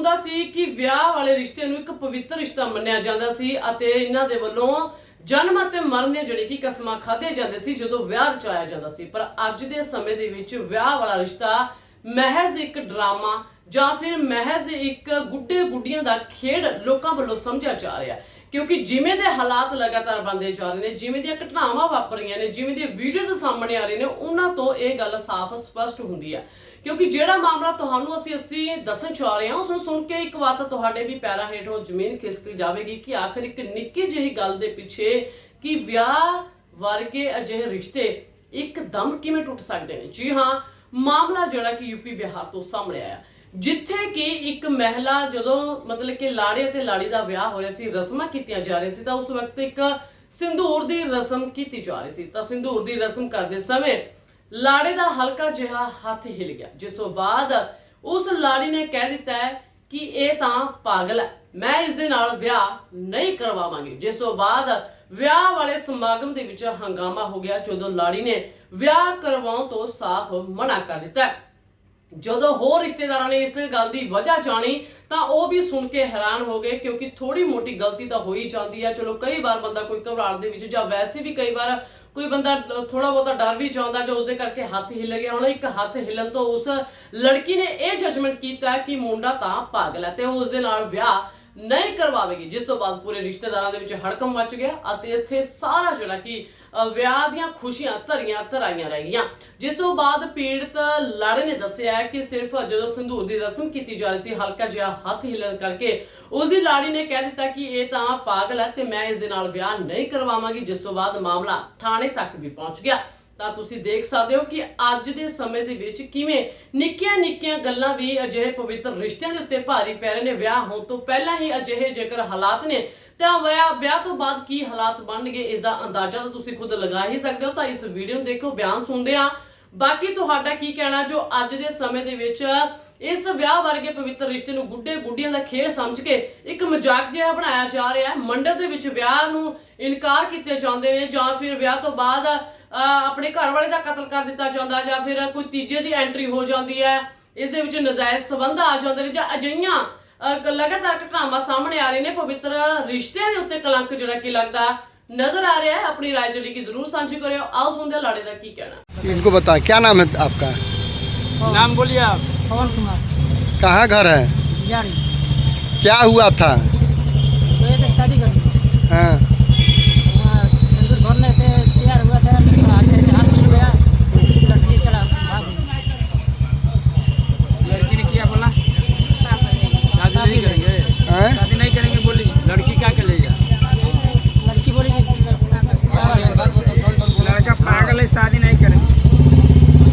ਹੁੰਦਾ ਸੀ ਕਿ ਵਿਆਹ ਵਾਲੇ ਰਿਸ਼ਤੇ ਨੂੰ ਇੱਕ ਪਵਿੱਤਰ ਰਿਸ਼ਤਾ ਮੰਨਿਆ ਜਾਂਦਾ ਸੀ ਅਤੇ ਇਹਨਾਂ ਦੇ ਵੱਲੋਂ ਜਨਮ ਅਤੇ ਮਰਨ ਦੀਆਂ ਜਿਹੜੀ ਕਿ ਕਸਮਾਂ ਖਾਧੀਆਂ ਜਾਂਦੇ ਸੀ ਜਦੋਂ ਵਿਆਹ ਰਚਾਇਆ ਜਾਂਦਾ ਸੀ। ਪਰ ਅੱਜ ਦੇ ਸਮੇਂ ਦੇ ਵਿੱਚ ਵਿਆਹ ਵਾਲਾ ਰਿਸ਼ਤਾ ਮਹਿਜ਼ ਇੱਕ ਡਰਾਮਾ ਜਾਂ ਫਿਰ ਮਹਿਜ਼ ਇੱਕ ਗੁੱਡੇ ਗੁੱਡੀਆਂ ਦਾ ਖੇਡ ਲੋਕਾਂ ਵੱਲੋਂ ਸਮਝਿਆ ਜਾ ਰਿਹਾ ਹੈ। ਕਿਉਂਕਿ ਜਿਵੇਂ ਦੇ ਹਾਲਾਤ ਲਗਾਤਾਰ ਬਣਦੇ ਜਾ ਰਹੇ ਨੇ, ਜਿਵੇਂ ਦੀਆਂ ਘਟਨਾਵਾਂ ਵਾਪਰੀਆਂ ਨੇ, ਜਿਵੇਂ ਦੀਆਂ ਵੀਡੀਓਜ਼ ਸਾਹਮਣੇ ਆ ਰਹੀਆਂ ਨੇ, ਉਹਨਾਂ ਤੋਂ ਇਹ ਗੱਲ ਸਾਫ਼ ਸਪਸ਼ਟ ਹੁੰਦੀ ਹੈ। ਕਿਉਂਕਿ ਜਿਹੜਾ ਮਾਮਲਾ ਤੁਹਾਨੂੰ ਅਸੀਂ ਅਸੀਂ ਦੱਸਣ ਚਾਹ ਰਹੇ ਹਾਂ, ਉਸ ਨੂੰ ਸੁਣ ਕੇ ਇੱਕ ਵਾਰ ਤਾਂ ਤੁਹਾਡੇ ਵੀ ਪੈਰਾਂ ਹੇਠੋਂ ਜ਼ਮੀਨ ਖਿਸਕ ਜਾਵੇਗੀ ਕਿ ਆਖਰ ਇੱਕ ਨਿੱਕੀ ਜਿਹੀ ਗੱਲ ਦੇ ਪਿੱਛੇ ਕਿ ਵਿਆਹ ਵਰਗੇ ਅਜਿਹੇ ਰਿਸ਼ਤੇ ਇੱਕਦਮ ਕਿਵੇਂ ਟੁੱਟ ਸਕਦੇ ਨੇ? ਜੀ ਹਾਂ, ਮਾਮਲਾ ਜਿਹੜਾ ਕਿ ਯੂਪੀ ਬਿਹਾਰ ਤੋਂ ਸਾਹਮਣੇ ਆਇਆ। ਜਿੱਥੇ ਕਿ ਇੱਕ ਮਹਿਲਾ ਜਦੋਂ ਮਤਲਬ ਕਿ ਲਾੜੇ ਅਤੇ ਲਾੜੀ ਦਾ ਵਿਆਹ ਹੋ ਰਿਹਾ ਸੀ, ਰਸਮਾਂ ਕੀਤੀਆਂ ਜਾ ਰਹੀਆਂ ਸੀ, ਤਾਂ ਉਸ ਵਕਤ ਇੱਕ ਸਿੰਦੂਰ ਦੀ ਰਸਮ ਕੀਤੀ ਜਾ ਰਹੀ ਸੀ। ਤਾਂ ਸਿੰਦੂਰ ਦੀ ਰਸਮ ਕਰਦੇ ਸਮੇਂ ਲਾੜੇ ਦਾ ਹਲਕਾ ਜਿਹਾ ਹੱਥ ਹਿਲ ਗਿਆ। ਜਿਸ ਤੋਂ ਬਾਅਦ ਉਸ ਲਾੜੀ ਨੇ ਕਹਿ ਦਿੱਤਾ ਹੈ ਕਿ ਇਹ ਤਾਂ ਪਾਗਲ ਹੈ। ਮੈਂ ਇਸ ਦੇ ਨਾਲ ਵਿਆਹ ਨਹੀਂ ਕਰਵਾਵਾਂਗੀ। ਜਿਸ ਤੋਂ ਬਾਅਦ ਵਿਆਹ ਵਾਲੇ ਸਮਾਗਮ ਦੇ ਵਿੱਚ ਹੰਗਾਮਾ ਹੋ ਗਿਆ, ਜਦੋਂ ਲਾੜੀ ਨੇ ਵਿਆਹ ਕਰਵਾਉਣ ਤੋਂ ਸਾਫ਼ ਮਨਾ ਕਰ ਦਿੱਤਾ ਜਦੋਂ ਹੋਰ ਰਿਸ਼ਤੇਦਾਰਾਂ ਨੇ ਇਸ ਗੱਲ ਦੀ ਵਜ੍ਹਾ ਜਾਣੀ, ਤਾਂ ਉਹ ਵੀ ਸੁਣ ਕੇ ਹੈਰਾਨ ਹੋ ਗਏ, ਕਿਉਂਕਿ ਥੋੜੀ ਮੋਟੀ ਗਲਤੀ ਤਾਂ ਹੋ ਹੀ ਜਾਂਦੀ ਹੈ। ਚਲੋ, ਕਈ ਵਾਰ ਬੰਦਾ ਕੋਈ ਘਬਰਾਹਟ ਦੇ ਵਿੱਚ, ਜਾਂ ਵੈਸੇ ਵੀ ਕਈ ਵਾਰ ਕੋਈ ਬੰਦਾ ਥੋੜਾ ਬਹੁਤਾ ਡਰ ਵੀ ਜਾਂਦਾ ਕਿ ਉਸਦੇ ਕਰਕੇ ਹੱਥ ਹਿੱਲ ਗਿਆ ਹੁਣ, ਇੱਕ ਹੱਥ ਹਿੱਲਣ ਤੋਂ ਉਸ ਲੜਕੀ ਨੇ ਇਹ ਜਜਮੈਂਟ ਕੀਤਾ ਕਿ ਮੁੰਡਾ ਤਾਂ ਪਾਗਲ ਹੈ ਤੇ ਉਹ ਉਸਦੇ ਨਾਲ ਵਿਆਹ ਨਹੀਂ ਕਰਵਾਵੇਗੀ, ਜਿਸ ਤੋਂ ਬਾਅਦ ਪੂਰੇ ਰਿਸ਼ਤੇਦਾਰਾਂ ਦੇ ਵਿੱਚ ਹੜਕਮ ਮਚ ਗਿਆ ਅਤੇ ਇੱਥੇ ਸਾਰਾ ਜਿਹੜਾ ਕਿ ਵਿਆਹ ਦੀਆਂ ਖੁਸ਼ੀਆਂ ਧਰੀਆਂ ਧਰਾਈਆਂ ਰਹਿ ਗਈਆਂ। ਜਿਸ ਤੋਂ ਬਾਅਦ ਪੀੜਤ ਲਾੜੇ ਨੇ ਦੱਸਿਆ ਕਿ ਸਿਰਫ ਜਦੋਂ ਸੰਧੂਰ ਦੀ ਰਸਮ ਕੀਤੀ ਜਾ ਰਹੀ ਸੀ, ਹਲਕਾ ਜਿਹਾ ਹੱਥ ਹਿੱਲਣ ਕਰਕੇ ਉਸ ਦੀ ਲਾੜੀ ਨੇ ਕਹਿ ਦਿੱਤਾ ਕਿ ਇਹ ਤਾਂ ਪਾਗਲ ਹੈ ਤੇ ਮੈਂ ਇਸ ਦੇ ਨਾਲ ਵਿਆਹ ਨਹੀਂ ਕਰਵਾਵਾਂਗੀ, ਜਿਸ ਤੋਂ ਬਾਅਦ ਮਾਮਲਾ ਥਾਣੇ ਤੱਕ ਵੀ ਪਹੁੰਚ ਗਿਆ। ਤਾਂ ਤੁਸੀਂ ਦੇਖ ਸਕਦੇ ਹੋ ਕਿ ਅੱਜ ਦੇ ਸਮੇਂ ਦੇ ਵਿੱਚ ਕਿਵੇਂ ਨਿੱਕੀਆਂ ਨਿੱਕੀਆਂ ਗੱਲਾਂ ਵੀ ਅਜਿਹੇ ਪਵਿੱਤਰ ਰਿਸ਼ਤਿਆਂ ਦੇ ਉੱਤੇ ਭਾਰੀ ਪੈ ਰਹੇ ਨੇ। ਵਿਆਹ ਹੋਣ ਤੋਂ ਪਹਿਲਾਂ ਹੀ ਅਜਿਹੇ ਜੇਕਰ ਹਾਲਾਤ ਨੇ, ਤਾਂ ਵਿਆਹ ਵਿਆਹ ਤੋਂ ਬਾਅਦ ਕੀ ਹਾਲਾਤ ਬਣਨਗੇ ਇਸ ਦਾ ਅੰਦਾਜ਼ਾ ਤਾਂ ਤੁਸੀਂ ਖੁਦ ਲਗਾ ਹੀ ਸਕਦੇ ਹੋ। ਤਾਂ ਇਸ ਵੀਡੀਓ ਨੂੰ ਦੇਖੋ, ਬਿਆਨ ਸੁਣਦੇ ਆ ਬਾਕੀ ਤੁਹਾਡਾ ਕੀ ਕਹਿਣਾ ਜੋ ਅੱਜ ਦੇ ਸਮੇਂ ਦੇ ਵਿੱਚ ਇਸ ਵਿਆਹ ਵਰਗੇ ਪਵਿੱਤਰ ਰਿਸ਼ਤੇ ਨੂੰ ਗੁੱਡੇ ਗੁੱਡੀਆਂ ਦਾ ਖੇਲ ਸਮਝ ਕੇ ਇੱਕ ਮਜ਼ਾਕ ਜਿਹਾ ਬਣਾਇਆ ਜਾ ਰਿਹਾ ਹੈ। ਮੰਡਪ ਦੇ ਵਿੱਚ ਵਿਆਹ ਨੂੰ ਇਨਕਾਰ ਕੀਤੇ ਜਾਂਦੇ ਨੇ ਜਾਂ ਫਿਰ ਵਿਆਹ ਤੋਂ ਬਾਅਦ ਆਪਣੇ ਘਰ ਵਾਲੇ ਦਾ ਕਤਲ ਕਰ ਦਿੱਤਾ ਜਾਂਦਾ ਜਾਂ ਫਿਰ ਕੋਈ ਤੀਜੇ ਦੀ ਐਂਟਰੀ ਹੋ ਜਾਂਦੀ ਹੈ ਇਸ ਦੇ ਵਿੱਚ ਨਜਾਇਜ਼ ਸਬੰਧ ਆ ਜਾਂਦੇ ਨੇ ਜਾਂ ਅਜਈਆਂ ਅਹ, ਲਗਾਤਾਰ ਘਟਨਾਵਾਂ ਸਾਹਮਣੇ ਆ ਰਹੀਆਂ ਨੇ ਪਵਿੱਤਰ ਰਿਸ਼ਤਿਆਂ ਦੇ ਉੱਤੇ ਕਲੰਕ ਜਿਹੜਾ ਕਿ ਲੱਗਦਾ ਨਜ਼ਰ ਆ ਰਿਹਾ ਹੈ ਆਪਣੀ ਰਾਏ ਜਿਹੜੀ ਕਿ ਜ਼ਰੂਰ ਸਾਂਝੀ ਕਰਿਓ ਆਓ ਸੁਣਦੇ ਹਾਂ ਲਾੜੇ ਦਾ ਕੀ ਕਹਿਣਾ इनको बताएं क्या नाम है आपका नाम बोलिए आप पवन कुमार कहाँ घर है जाड़ी क्या हुआ था